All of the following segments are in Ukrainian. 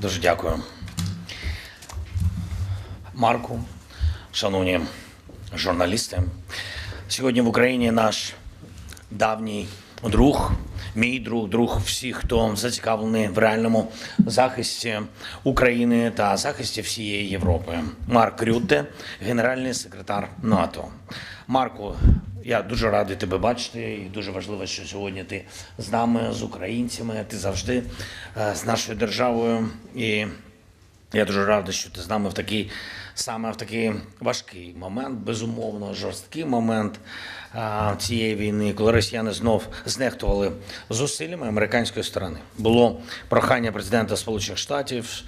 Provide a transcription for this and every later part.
Дуже дякую. Марку, шановні журналісти. Сьогодні в Україні наш давній друг, мій друг, друг всіх, хто зацікавлений в реальному захисті України та захисті всієї Європи. Марк Рютте, генеральний секретар НАТО. Марку, я дуже радий тебе бачити, і дуже важливо, що сьогодні ти з нами, з українцями. Ти завжди е, з нашою державою. І я дуже радий, що ти з нами в такий саме в такий важкий момент, безумовно, жорсткий момент цієї війни, коли росіяни знов знехтували зусиллями американської сторони. Було прохання президента Сполучених Штатів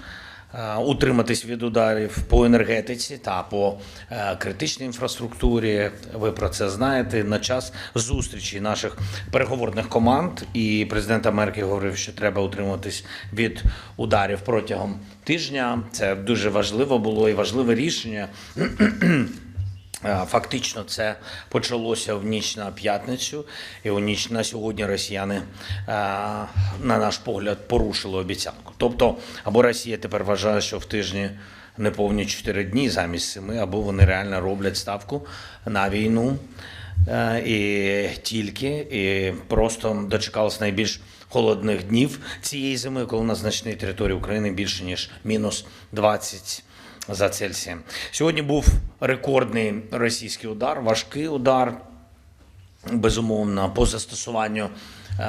утриматись від ударів по енергетиці та по е, критичній інфраструктурі. Ви про це знаєте. На час зустрічі наших переговорних команд і президент Америки говорив, що треба утриматись від ударів протягом тижня. Це дуже важливо було і важливе рішення. Е, Фактично, це почалося в ніч на п'ятницю, і у ніч на сьогодні росіяни, е, на наш погляд, порушили обіцянку. Тобто, або Росія тепер вважає, що в тижні неповні 4 дні замість 7, або вони реально роблять ставку на війну е, і тільки, і просто дочекалися найбільш холодних днів цієї зими, коли на значній території України більше ніж мінус 20 за Цельсієм. Сьогодні був рекордний російський удар, важкий удар, безумовно, по застосуванню е,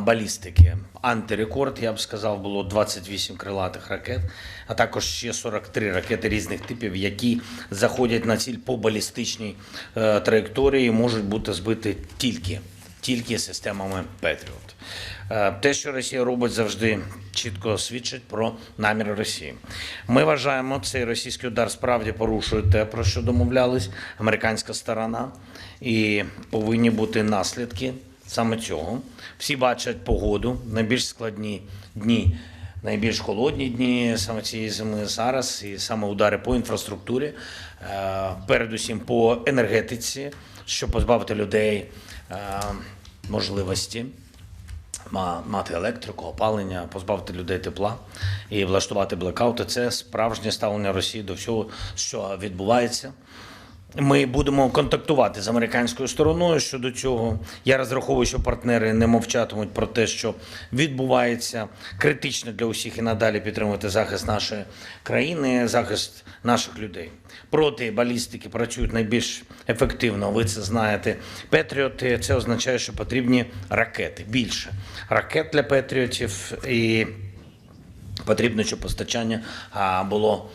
балістики. Антирекорд, я б сказав, було 28 крилатих ракет, а також ще 43 ракети різних типів, які заходять на ціль по балістичній е, траєкторії, можуть бути збиті тільки тільки системами Петріот. Е, Те, що Росія робить, завжди чітко свідчить про наміри Росії. Ми вважаємо, цей російський удар справді порушує те, про що домовлялись американська сторона, і повинні бути наслідки саме цього. Всі бачать погоду, найбільш складні дні. Найбільш холодні дні саме цієї зими зараз, і саме удари по інфраструктурі, е, передусім по енергетиці, щоб позбавити людей е, можливості ма- мати електрику, опалення, позбавити людей тепла і влаштувати блекаути. Це справжнє ставлення Росії до всього, що відбувається. Ми будемо контактувати з американською стороною щодо цього. Я розраховую, що партнери не мовчатимуть про те, що відбувається. Критично для усіх і надалі підтримувати захист нашої країни, захист наших людей. Проти балістики працюють найбільш ефективно. Ви це знаєте. Петріоти це означає, що потрібні ракети. Більше ракет для петріотів і потрібно, щоб постачання було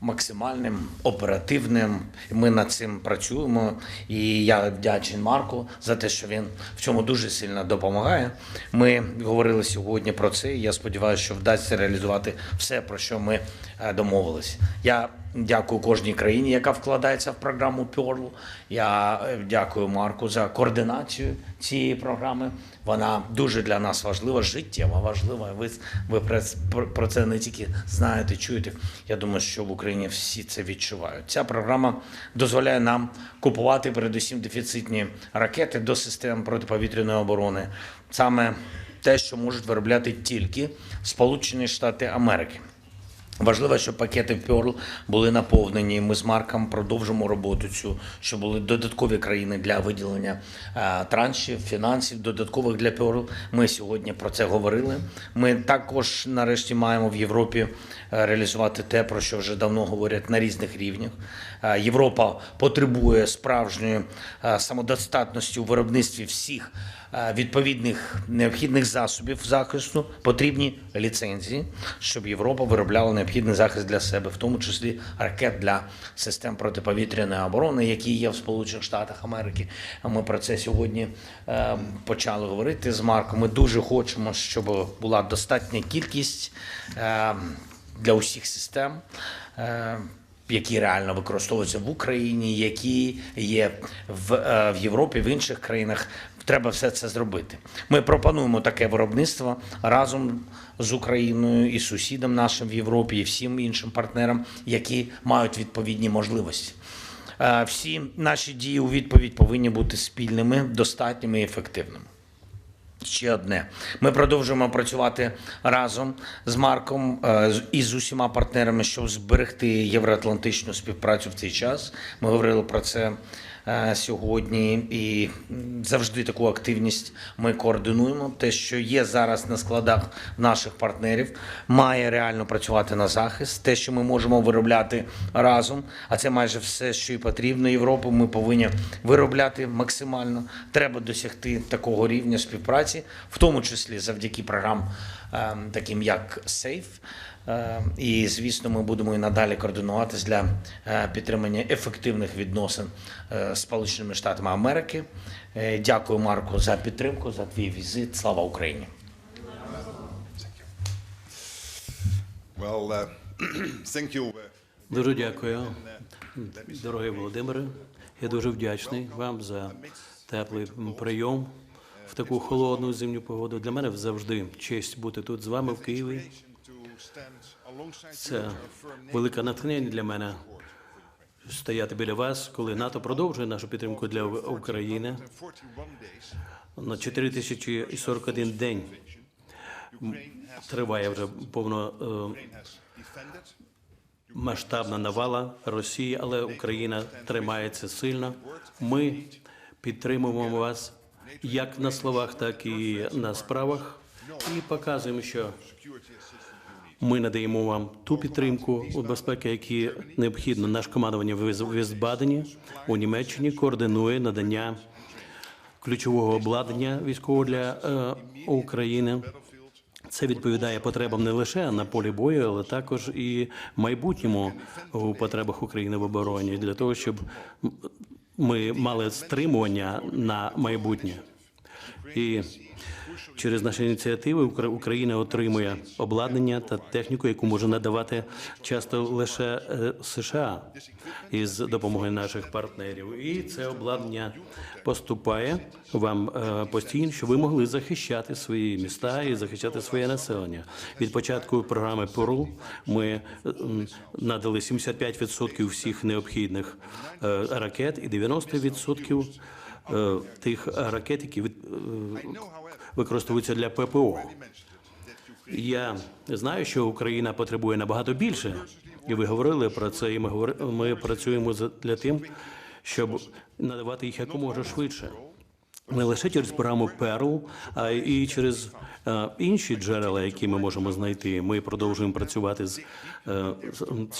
максимальним, оперативним. Ми над цим працюємо. І я вдячний Марку за те, що він в цьому дуже сильно допомагає. Ми говорили сьогодні про це. і Я сподіваюся, що вдасться реалізувати все, про що ми е, домовились. Я дякую кожній країні, яка вкладається в програму Pearl. Я е, дякую Марку за координацію цієї програми. Вона дуже для нас важлива, життєво важлива. Ви, ви про, це не тільки знаєте, чуєте. Я думаю, що в Україні всі це відчувають. Ця програма дозволяє нам купувати передусім дефіцитні ракети до систем протиповітряної оборони. Саме те, що можуть виробляти тільки Сполучені Штати Америки. Важливо, щоб пакети Pearl були наповнені. Ми з Марком продовжимо роботу цю, щоб були додаткові країни для виділення е, траншів, фінансів, додаткових для Pearl. Ми сьогодні про це говорили. Ми також нарешті маємо в Європі е, реалізувати те, про що вже давно говорять на різних рівнях. Е, Європа потребує справжньої самодостатності у виробництві всіх відповідних необхідних засобів захисту, потрібні ліцензії, щоб Європа виробляла необхідний захист для себе, в тому числі ракет для систем протиповітряної оборони, які є в Сполучених Штатах Америки. Ми про це сьогодні е, почали говорити з Марком. Ми дуже хочемо, щоб була достатня кількість е, для усіх систем. Е, які реально використовуються в Україні, які є в, в Європі, в інших країнах. Треба все це зробити. Ми пропонуємо таке виробництво разом з Україною і сусідам нашим в Європі, і всім іншим партнерам, які мають відповідні можливості. Е, Всі наші дії у відповідь повинні бути спільними, достатніми і ефективними. ще одне. Ми продовжуємо працювати разом з Марком е, і з усіма партнерами, щоб зберегти євроатлантичну співпрацю в цей час. Ми говорили про це сьогодні, і завжди таку активність ми координуємо. Те, що є зараз на складах наших партнерів, має реально працювати на захист. Те, що ми можемо виробляти разом, а це майже все, що і потрібно Європу. Ми повинні виробляти максимально. Треба досягти такого рівня співпраці, в тому числі завдяки програм, е, таким як SAFE. Е, І, звісно, ми будемо і надалі координуватись для е, підтримання ефективних відносин е, з Сполученими Штатами Америки. Дякую, Марку, за підтримку, за твій візит. Слава Україні! Uh, uh, Дуже дякую, дорогий Володимире. Я дуже вдячний вам за теплий прийом в таку холодну зимню погоду. Для мене завжди честь бути тут з вами в Києві. Це велике натхнення для мене стояти біля вас, коли НАТО продовжує нашу підтримку для України 41 days. на 4041 день. Триває вже повно е, масштабна навала Росії, але Україна тримається сильно. Ми підтримуємо вас як на словах, так і на справах, і показуємо, що ми надаємо вам ту підтримку у безпеки, які необхідно. Наш командування в Віз- Візбадені у Німеччині координує надання ключового обладнання військового для е, України. Це відповідає потребам не лише на полі бою, але також і майбутньому у потребах України в обороні для того, щоб ми мали стримування на майбутнє. І через наші ініціативи Укра- Україна отримує обладнання та техніку, яку може надавати часто лише е, США із допомогою наших партнерів. І це обладнання поступає вам е, постійно, щоб ви могли захищати свої міста і захищати своє населення. Від початку програми ПОРУ ми е, надали 75% всіх необхідних ракет і 90% е, тих ракет, які від- використовуються для ППО. Я знаю, що Україна потребує набагато більше, і ви говорили про це. І ми говори- ми працюємо для тим, щоб надавати їх якомога швидше. Не лише через програму Перл, а і через е, інші джерела, які ми можемо знайти. Ми продовжуємо працювати з, е,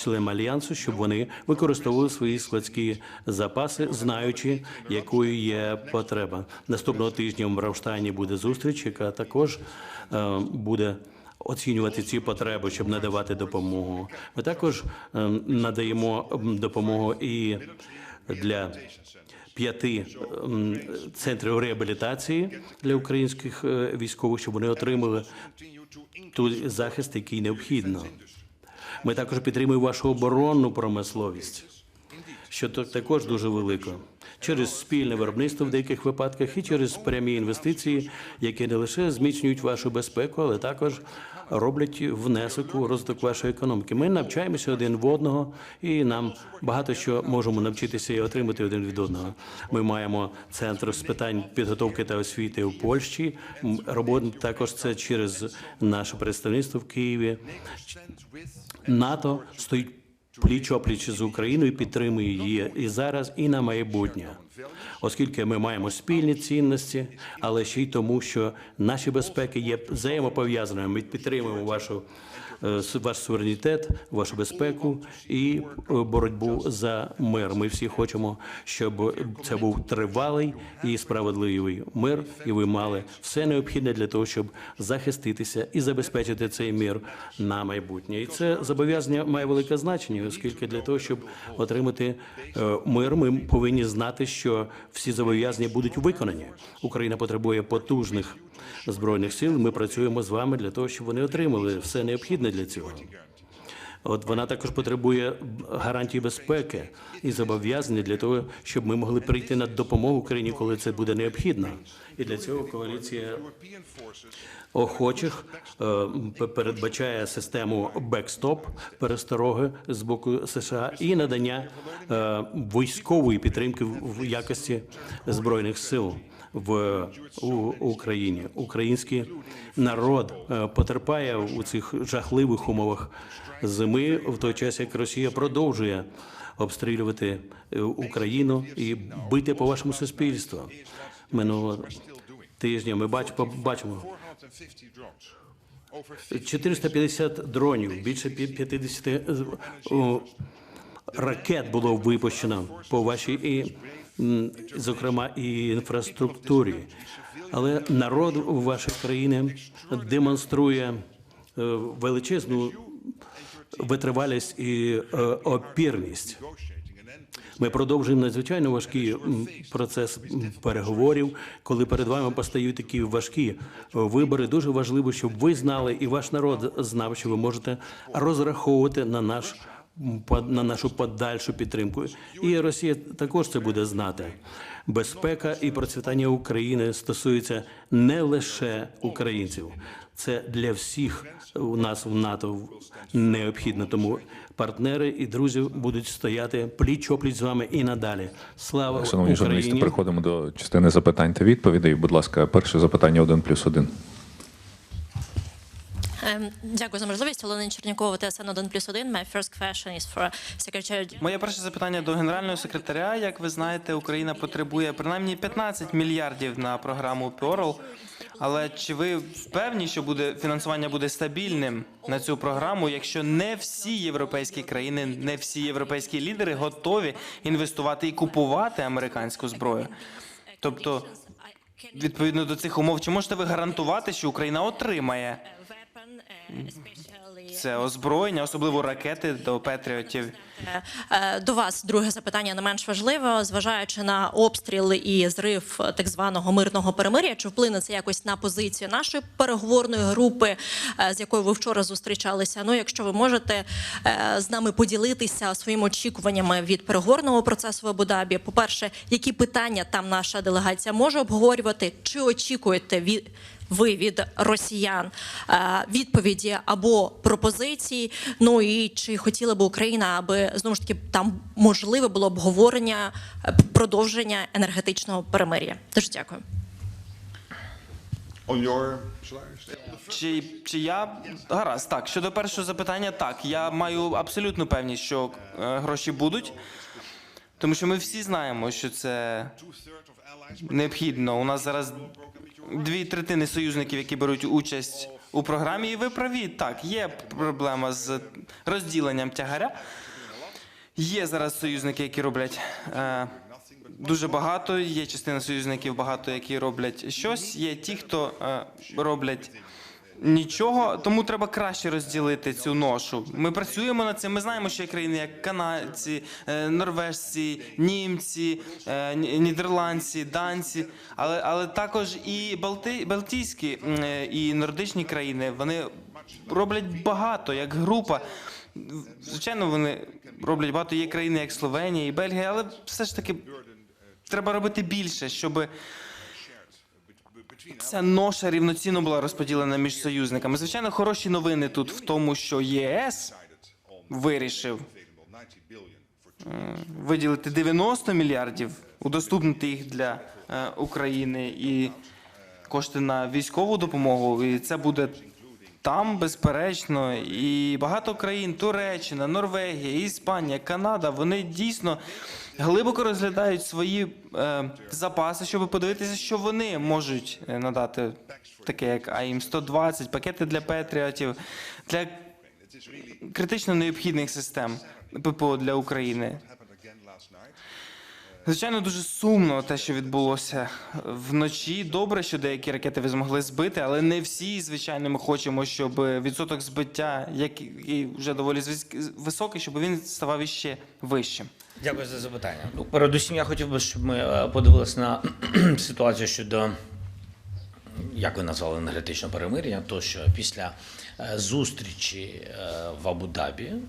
членами альянсу, щоб вони використовували свої складські запаси, знаючи, якою є потреба. Наступного тижня в Рамштайні буде зустріч, яка також е, буде. Оцінювати ці потреби, щоб надавати допомогу. Ми також е, надаємо допомогу і для п'яти ем, центрів реабілітації для українських е, військових, щоб вони отримали той захист, який необхідно. Ми також підтримуємо вашу оборонну промисловість, що також дуже велико. Через спільне виробництво в деяких випадках і через прямі інвестиції, які не лише зміцнюють вашу безпеку, але також роблять внесок у розвиток вашої економіки. Ми навчаємося один в одного, і нам багато що можемо навчитися і отримати один від одного. Ми маємо центр з питань підготовки та освіти у Польщі. М, Робота також це через наше представництво в Києві. НАТО стоїть пліч опліч з Україною, підтримує її і зараз, і на майбутнє, оскільки ми маємо спільні цінності, але ще й тому, що наші безпеки є взаємопов'язаними. Ми підтримуємо вашу ваш суверенітет, вашу безпеку і е, боротьбу за мир. Ми всі хочемо, щоб це був тривалий і справедливий мир, і ви мали все необхідне для того, щоб захиститися і забезпечити цей мир на майбутнє. І це зобов'язання має велике значення, оскільки для того, щоб отримати е, мир, ми повинні знати, що всі зобов'язання будуть виконані. Україна потребує потужних збройних сил. Ми працюємо з вами для того, щоб вони отримали все необхідне для цього. От вона також потребує гарантій безпеки і зобов'язання для того, щоб ми могли прийти на допомогу Україні, коли це буде необхідно. І для цього коаліція охочих е, передбачає систему бекстоп перестороги з боку США і надання е, військової підтримки в якості збройних сил. В Україні. Український народ е, потерпає у цих жахливих умовах зими, в той час як Росія продовжує обстрілювати е, Україну і бити по вашому суспільству. Минулого тижня ми бач, бачимо 450 drones. Over 450 дронів, більше пі- 50 е, ракет було випущено по вашій і, зокрема і інфраструктурі. Але народ у вашій країні демонструє е, величезну витривалість і е, опірність. Ми продовжуємо надзвичайно важкий процес переговорів. Коли перед вами постають такі важкі е, вибори, дуже важливо, щоб ви знали і ваш народ знав, що ви можете розраховувати на наш на нашу подальшу підтримку. І Росія також це буде знати. Безпека і процвітання України стосується не лише українців. Це для всіх у нас в НАТО необхідно. Тому партнери і друзі будуть стояти пліч опліч з вами і надалі. Слава Шановні журналісти, переходимо до частини запитань та відповідей. Будь ласка, перше запитання один плюс один. Ем, Дякую за можливість. Олена Чернякова, ТСН 1 плюс 1. My first question is for Secretary Моє перше запитання до генерального секретаря. Як ви знаєте, Україна потребує принаймні 15 мільярдів на програму Pearl. Але чи ви впевнені, що буде фінансування буде стабільним на цю програму, якщо не всі європейські країни, не всі європейські лідери готові інвестувати і купувати американську зброю? Тобто, відповідно до цих умов, чи можете ви гарантувати, що Україна отримає це озброєння, особливо ракети до Петріотів? Е, До вас друге запитання не менш важливе, зважаючи на обстріл і зрив так званого мирного перемир'я, чи вплине це якось на позицію нашої переговорної групи, е, з якою ви вчора зустрічалися? Ну, якщо ви можете е, з нами поділитися своїми очікуваннями від переговорного процесу в Абу-Дабі. По-перше, які питання там наша делегація може обговорювати? Чи очікуєте від ви від росіян е, відповіді або пропозиції? Ну і чи хотіла би Україна, аби знову ж таки там можливе було обговорення е, продовження енергетичного перемир'я? Дуже дякую. Чи, чи я гаразд так щодо першого запитання, так я маю абсолютну певність, що е, гроші будуть, тому що ми всі знаємо, що це необхідно. У нас зараз дві третини союзників, які беруть участь у програмі, і ви праві. Так, є проблема з розділенням тягаря. Є зараз союзники, які роблять е, дуже багато. Є частина союзників багато, які роблять щось. Є ті, хто е, роблять нічого, тому треба краще розділити цю ношу. Ми працюємо над цим. Ми знаємо, що є країни, як канадці, е, норвежці, німці, е, нідерландці, данці, але, але також і Балти, Балтійські е, і нордичні країни. Вони роблять багато як група. Звичайно, вони роблять багато. Є країни, як Словенія і Бельгія, але все ж таки треба робити більше, щоб ця ноша рівноцінно була розподілена між союзниками. Звичайно, хороші новини тут в тому, що ЄС вирішив е, виділити 90 мільярдів, удоступнити їх для е, України і кошти на військову допомогу. І це буде там, безперечно, і багато країн Туреччина, Норвегія, Іспанія, Канада. Вони дійсно глибоко розглядають свої е, запаси, щоб подивитися, що вони можуть е, надати, таке як АІМ 120 пакети для Петріотів, для критично необхідних систем ППО для України. Звичайно, дуже сумно те, що відбулося вночі. Добре, що деякі ракети ви змогли збити, але не всі. Звичайно, ми хочемо, щоб відсоток збиття, який вже доволі високий, щоб він ставав іще вищим. Дякую за запитання. Ну, передусім, я хотів би, щоб ми е, подивилися на ситуацію щодо, як ви назвали енергетичного перемир'я, то що після е, зустрічі е, в Абу-Дабі е,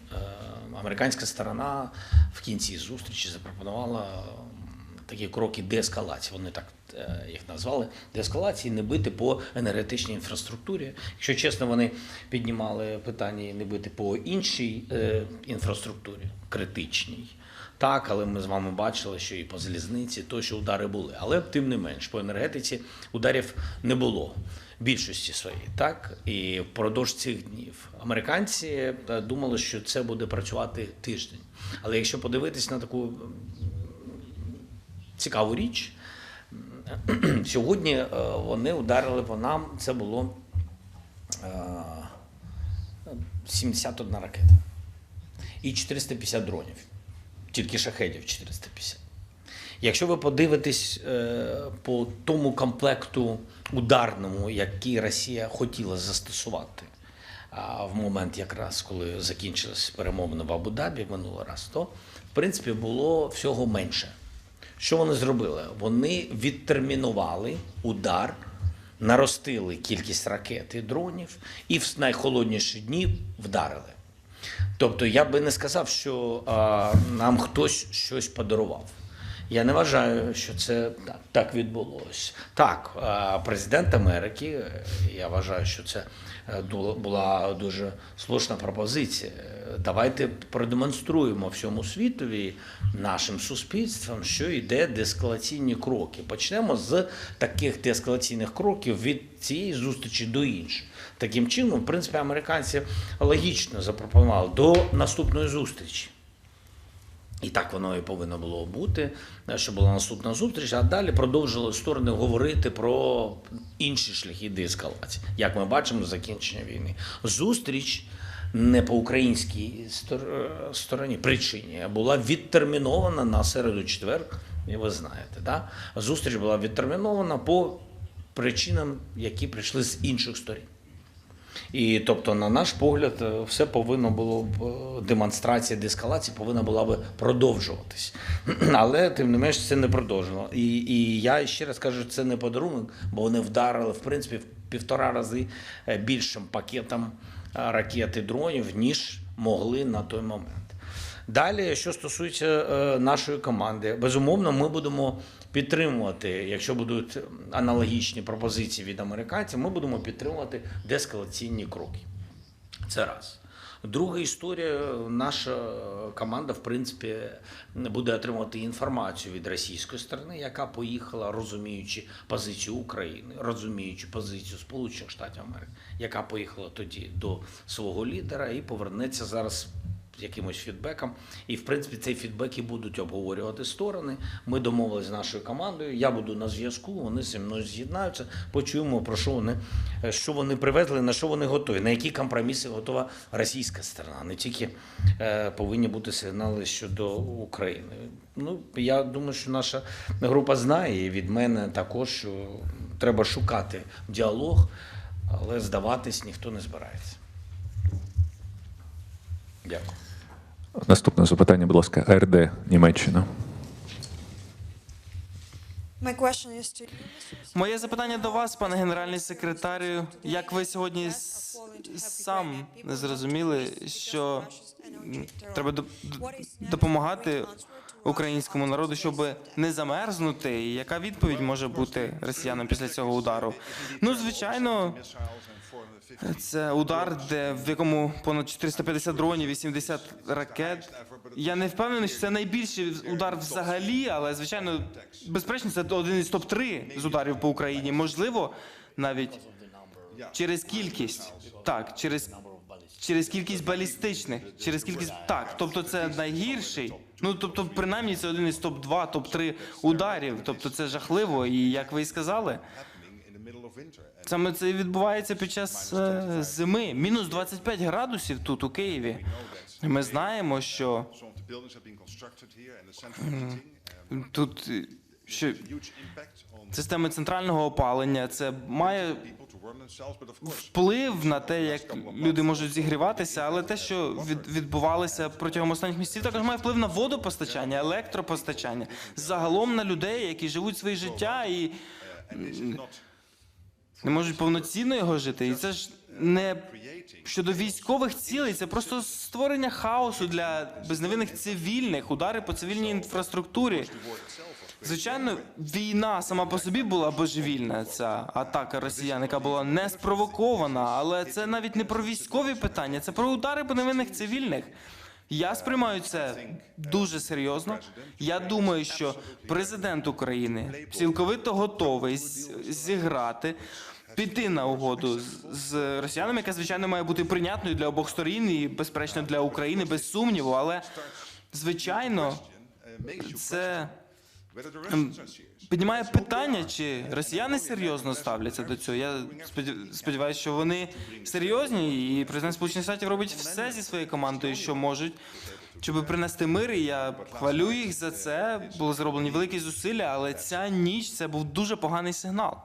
американська сторона в кінці зустрічі запропонувала такі кроки деескалації. Вони так їх назвали деескалації, не бити по енергетичній інфраструктурі. Якщо чесно, вони піднімали питання не бити по іншій інфраструктурі, критичній. Так, але ми з вами бачили, що і по залізниці тощо удари були. Але тим не менш, по енергетиці ударів не було більшості своїй. Так і впродовж цих днів американці е, думали, що це буде працювати тиждень. Але якщо подивитись на таку цікаву річ, сьогодні е, вони ударили по нам. Це було е, 71 ракета і 450 дронів. Тільки шахедів 450. Якщо ви подивитесь е, по тому комплекту ударному, який Росія хотіла застосувати в момент, якраз коли закінчились перемовини в Абу-Дабі минулий раз, то в принципі було всього менше. Що вони зробили? Вони відтермінували удар, наростили кількість ракет і дронів і в найхолодніші дні вдарили. Тобто я би не сказав, що а, нам хтось щось подарував. Я не вважаю, що це так, так відбулося. Так, президент Америки, я вважаю, що це е, була дуже слушна пропозиція. Давайте продемонструємо всьому світові, нашим суспільствам, що йде деескалаційні кроки. Почнемо з таких деескалаційних кроків від цієї зустрічі до інших. Таким чином, в принципі, американці логічно запропонували до наступної зустрічі. І так воно і повинно було бути, що була наступна зустріч, а далі продовжили сторони говорити про інші шляхи деескалації, як ми бачимо, закінчення війни. Зустріч не по українській стороні причині була відтермінована на середу четвер, і ви знаєте, да? зустріч була відтермінована по причинам, які прийшли з інших сторін. І тобто, на наш погляд, е, все повинно було б е, демонстрація деескалації повинна була би продовжуватись. Але тим не менш це не продовжило. І, і я ще раз кажу, це не подарунок, бо вони вдарили в принципі в півтора рази е, більшим пакетом ракет і дронів, ніж могли на той момент. Далі, що стосується нашої команди, безумовно, ми будемо підтримувати, якщо будуть аналогічні пропозиції від американців, ми будемо підтримувати деескалаційні кроки. Це раз. Друга історія, наша команда, в принципі, буде отримувати інформацію від російської сторони, яка поїхала, розуміючи позицію України, розуміючи позицію Сполучених Штатів Америки, яка поїхала тоді до свого лідера і повернеться зараз якимось фідбеком. І в принципі цей фідбек і будуть обговорювати сторони. Ми домовилися з нашою командою. Я буду на зв'язку. Вони зі мною з'єднаються. Почуємо про що вони е, що вони привезли, на що вони готові, на які компроміси готова російська сторона. Не тільки е, повинні бути сигнали щодо України. Ну я думаю, що наша група знає від мене також що треба шукати діалог, але здаватись ніхто не збирається. Дякую. Наступне запитання, будь ласка, РД Німеччина. Моє запитання до вас, пане генеральний секретарю. Як ви сьогодні сам не зрозуміли, що треба доп- допомагати українському народу, щоб не замерзнути? І яка відповідь може бути росіянам після цього удару? Ну, звичайно, це удар, де в якому понад 450 дронів, 80 ракет. Я не впевнений, що це найбільший удар взагалі, але звичайно, безперечно, це один із топ 3 з ударів по Україні. Можливо, навіть через кількість. Так, через, через кількість балістичних, через кількість. Так, тобто це найгірший. Ну тобто, принаймні, це один із топ 2 топ 3 ударів. Тобто це жахливо. І як ви і сказали, Саме це відбувається під час е, зими. Мінус 25 градусів тут у Києві. Ми знаємо, що тут е, що системи центрального опалення це має вплив на те, як люди можуть зігріватися, але те, що від, відбувалося протягом останніх місяців, також має вплив на водопостачання, електропостачання, загалом на людей, які живуть своє життя і не можуть повноцінно його жити. І це ж не щодо військових цілей, це просто створення хаосу для безневинних цивільних, удари по цивільній інфраструктурі. Звичайно, війна сама по собі була божевільна. Ця атака росіян, яка була не спровокована, але це навіть не про військові питання, це про удари по невинних цивільних. Я сприймаю це дуже серйозно. Я думаю, що президент України цілковито готовий зіграти, піти на угоду з- росіянами, яка звичайно має бути прийнятною для обох сторін і безперечно для України, без сумніву. Але звичайно, це піднімає питання, чи росіяни серйозно ставляться до цього. Я сподіваюся, що вони серйозні, і президент Сполучених Штатів робить все зі своєю командою, що можуть, щоб принести мир. І я хвалю їх за це. Були зроблені великі зусилля, але ця ніч це був дуже поганий сигнал.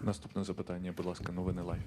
Наступне запитання, будь ласка, новини лайф.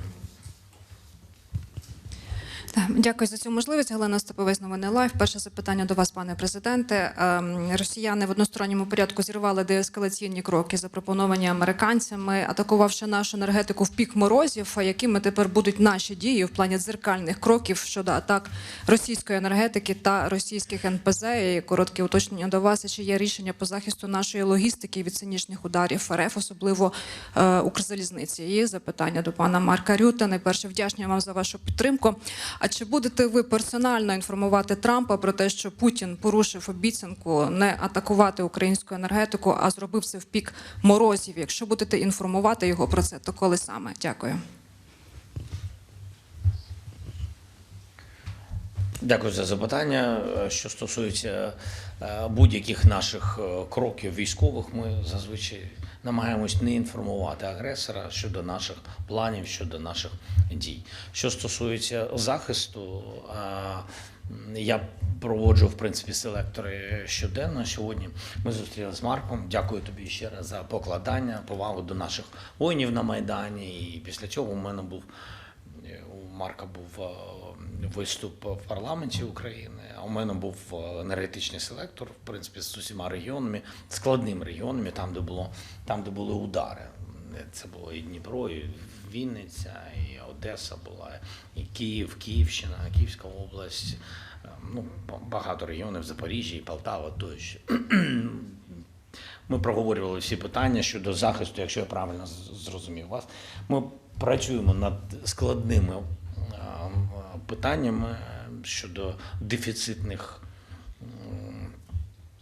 Дякую за цю можливість. Галина Степовець, новини лайф. Перше запитання до вас, пане президенте. Ем, Росіяни в односторонньому порядку зірвали деескалаційні кроки, запропоновані американцями, атакувавши нашу енергетику в пік морозів. Якими тепер будуть наші дії в плані дзеркальних кроків щодо атак російської енергетики та російських НПЗ? І коротке уточнення до вас. Чи є рішення по захисту нашої логістики від цинічних ударів РФ, особливо е, Укрзалізниці? І запитання до пана Марка Рюта. Найперше вдячні вам за вашу підтримку. А чи будете ви персонально інформувати Трампа про те, що Путін порушив обіцянку не атакувати українську енергетику, а зробив це в пік морозів? Якщо будете інформувати його про це, то коли саме? Дякую. Дякую за запитання. Що стосується е, будь-яких наших е, кроків військових, ми зазвичай намагаємось не інформувати агресора щодо наших планів, щодо наших дій. Що стосується захисту, я проводжу в принципі селектори щоденно. Сьогодні ми зустрілися з Марком. Дякую тобі ще раз за покладання, повагу до наших воїнів на майдані. І після цього у мене був у Марка був е, виступ в парламенті України, а у мене був е, енергетичний селектор, в принципі, з усіма регіонами, складними регіонами, там, де було там, де були удари. Це було і Дніпро, і Вінниця, і Одеса була, і Київ, Київщина, Київська область. е, Ну, багато регіонів, Запоріжжя, і Полтава тощо. Ми проговорювали всі питання щодо захисту, якщо я правильно зрозумів вас. Ми працюємо над складними е, питаннями щодо дефіцитних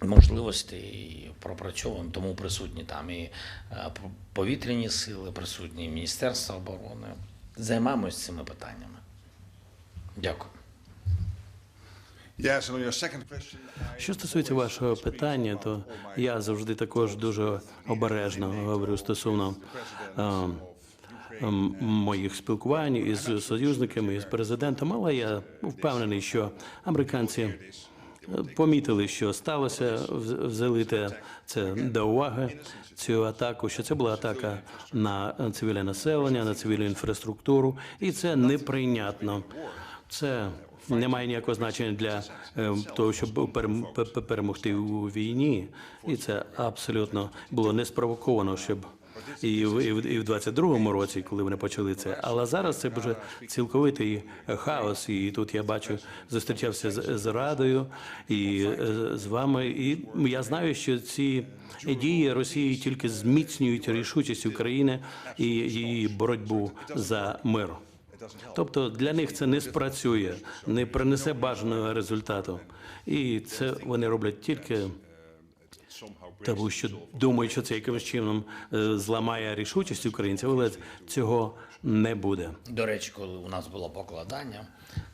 можливостей і пропрацьовуємо, тому присутні там і е, повітряні сили, присутні і Міністерство оборони. Займаємось цими питаннями. Дякую. Що стосується вашого питання, то я завжди також дуже обережно говорю стосовно е, моїх спілкувань із союзниками, із президентом, але я впевнений, що американці е, помітили, що сталося, вз- взяли це до уваги. Цю атаку, що це була атака на цивільне населення, на цивільну інфраструктуру, і це неприйнятно. Це не має ніякого значення для е, того, щоб перем- пе- пе- перемогти у війні, і це абсолютно було не спровоковано, щоб і в і в і в 22-му році, коли вони почали це. Але зараз це вже цілковитий хаос. І тут я бачу, зустрічався з, з радою і е, з вами. І я знаю, що ці дії Росії тільки зміцнюють рішучість України і її боротьбу за мир. Тобто для них це не спрацює, не принесе бажаного результату, і це вони роблять тільки тому, що думають, що це якимось чином е, зламає рішучість українців, але цього не буде. До речі, коли у нас було покладання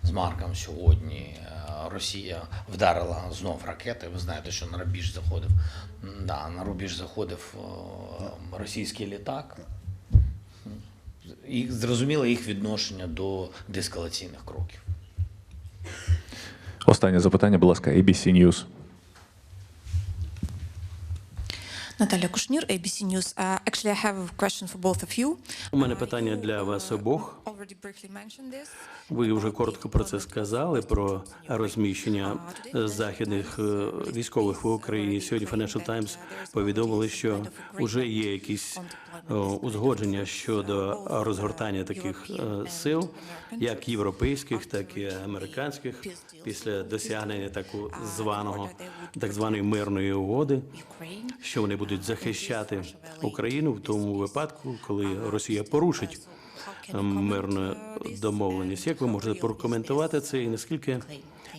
з Марком сьогодні, е, Росія вдарила знов ракети. Ви знаєте, що на рубіж заходив. Да, на рубіж заходив е, російський літак. І зрозуміло їх відношення до деескалаційних кроків. Останнє запитання, будь ласка, ABC News. Natalia Kushnir, ABC News. Uh, actually, I have a question for both of you. У мене питання для вас обох. Ви вже коротко про це сказали про розміщення західних е, військових в Україні. Сьогодні Financial Times повідомили, що вже є якісь е, узгодження щодо розгортання таких е, сил, як європейських, так і американських, після досягнення таку званого так званої мирної угоди, що вони будуть захищати Україну в тому випадку, коли Росія порушить comment, мирну домовленість. Як ви можете прокоментувати це і наскільки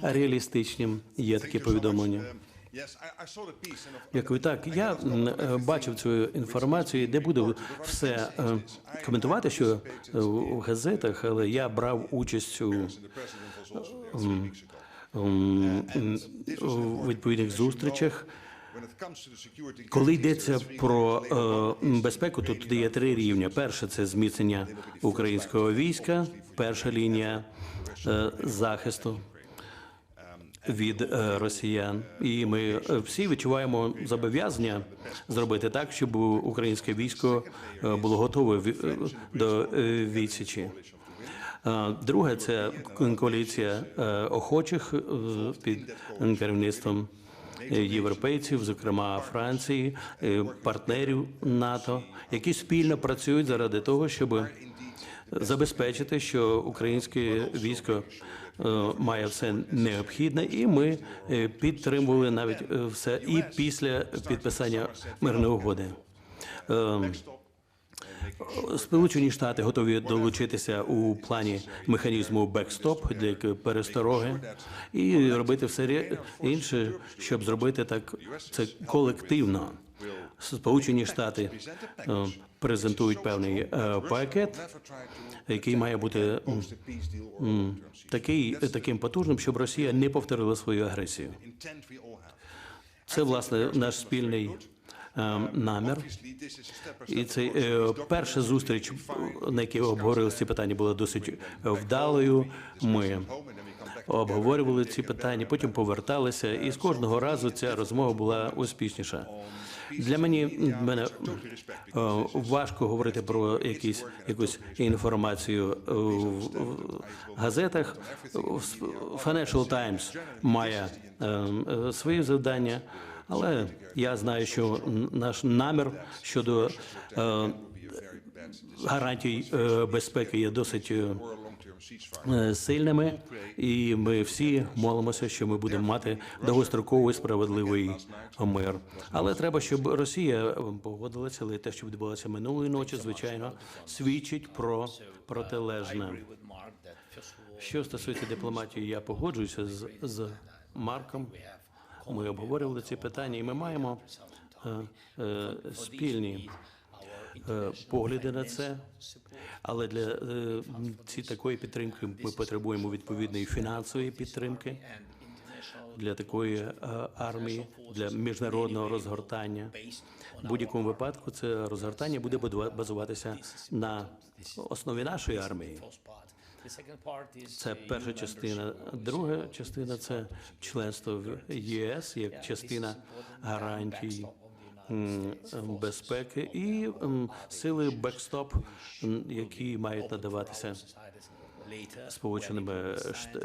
реалістичним є таке повідомлення? Дякую. Так, я е, бачив цю інформацію, де буду все е, коментувати, що е, в газетах, але я брав участь у, the president was also there three weeks ago. м, м, у відповідних зустрічах. Коли йдеться про е, безпеку, то є три рівня. Перше це зміцнення українського війська, перша лінія е, захисту від е, росіян. І ми всі відчуваємо зобов'язання зробити так, щоб українське військо е, було готове ві- е, до е, відсічі. Друге це коаліція охочих під керівництвом європейців, зокрема Франції, е, партнерів НАТО, які спільно працюють заради того, щоб забезпечити, що українське військо е, має все необхідне, і ми е, підтримували навіть е, все і після підписання мирної угоди. Сполучені Штати готові долучитися у плані механізму бекстоп для перестороги і робити все інше, щоб зробити так це колективно. Сполучені Штати е, презентують певний е, пакет, який має бути такий таким потужним, щоб Росія не повторила свою агресію. Це власне наш спільний намір. Step by І це е, перша зустріч, на якій обговорили ці питання, була досить е, вдалою. Ми обговорювали ці питання, потім поверталися, і з кожного разу ця розмова була успішніша. Для мені мене е, важко говорити про якісь якусь інформацію е, в газетах. Financial Times має е, е, свої завдання, але я знаю, що наш намір щодо е, гарантій е, безпеки є досить е, е, сильними, і ми всі молимося, що ми будемо мати довгостроковий справедливий мир. Але треба, щоб Росія е, погодилася, але те, що відбулося минулої ночі, звичайно, свідчить про протилежне. Що стосується дипломатії, я погоджуюся з, з Марком. Ми обговорювали ці питання, і ми маємо е, е, спільні е, погляди на це. Але для е, ці такої підтримки ми потребуємо відповідної фінансової підтримки для такої е, армії, для міжнародного розгортання. В будь-якому випадку це розгортання буде базуватися на основі нашої армії. Це перша частина. Друга частина це членство в ЄС як частина гарантій безпеки і сили бекстоп, які мають надаватися Сполученими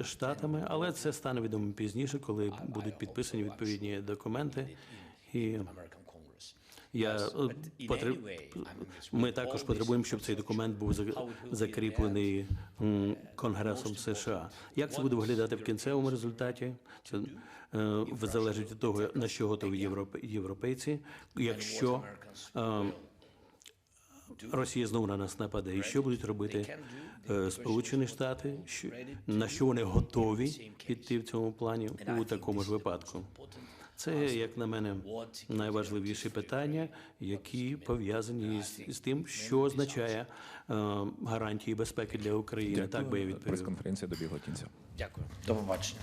Штатами, але це стане відомо пізніше, коли будуть підписані відповідні документи. І я е, потреб... ми також потребуємо, щоб цей документ був закріплений Конгресом США. Як це буде виглядати в кінцевому результаті? Це е, залежить від того, на що готові європейці. Якщо е, Росія знову на нас нападе, і що будуть робити Сполучені Штати? На що вони готові піти в цьому плані у такому ж випадку? Це, як на мене, найважливіші питання, які пов'язані з, з тим, що означає е, гарантії безпеки для України. Так би я відповів. Прес-конференція добігла кінця. Дякую. До побачення.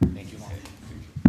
Thank you.